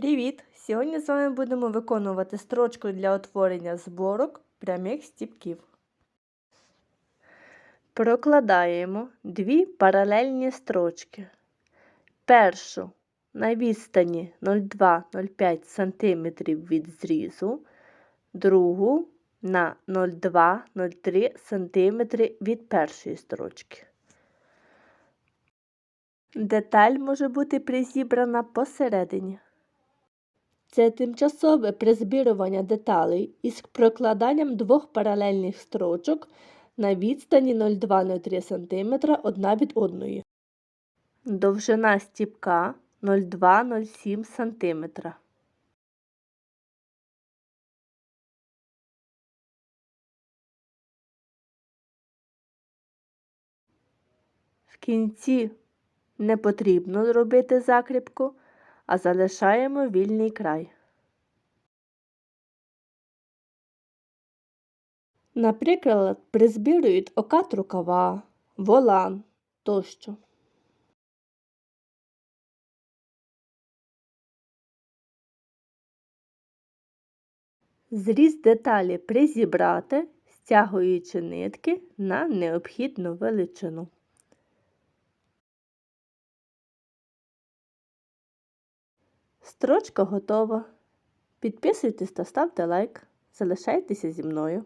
Привіт! Сьогодні з вами будемо виконувати строчку для утворення зборок прямих стіпків. Прокладаємо дві паралельні строчки. Першу на відстані 0,2-0,5 см від зрізу, другу на 0,2-0,3 см від першої строчки. Деталь може бути призібрана посередині. Це тимчасове призбірування деталей із прокладанням двох паралельних строчок на відстані 0,2-0,3 см одна від одної. Довжина стіпка 0,2-0,7 см. В кінці не потрібно робити закріпку, а залишаємо вільний край. Наприклад, призбірують окат рукава, волан тощо. Зріз деталі призібрати, стягуючи нитки на необхідну величину. Строчка готова. Підписуйтесь та ставте лайк. Залишайтеся зі мною.